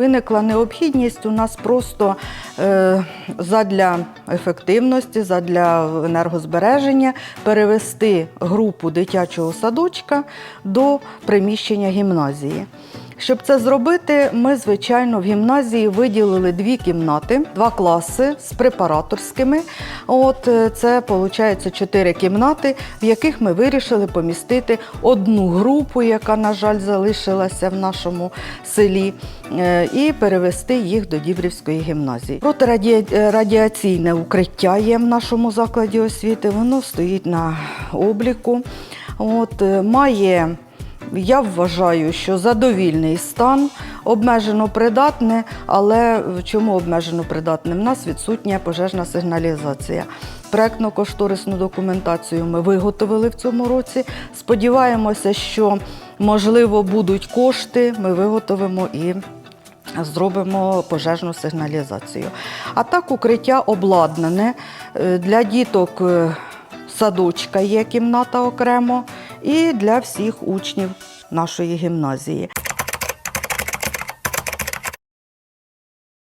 Виникла необхідність у нас просто е, задля ефективності, задля енергозбереження перевести групу дитячого садочка до приміщення гімназії. Щоб це зробити, ми, звичайно, в гімназії виділили дві кімнати, два класи з препараторськими. От е, це виходить чотири кімнати, в яких ми вирішили помістити одну групу, яка, на жаль, залишилася в нашому селі, е, і перевести їх до Дібрівської гімназії. Протирадіаційне укриття є в нашому закладі освіти, воно стоїть на обліку. От, е, має я вважаю, що задовільний стан обмежено придатне, але чому обмежено придатне? В нас відсутня пожежна сигналізація. Проектно-кошторисну документацію ми виготовили в цьому році. Сподіваємося, що можливо будуть кошти. Ми виготовимо і зробимо пожежну сигналізацію. А так укриття обладнане Е, для діток. е, Садочка є кімната окремо і для всіх учнів нашої гімназії.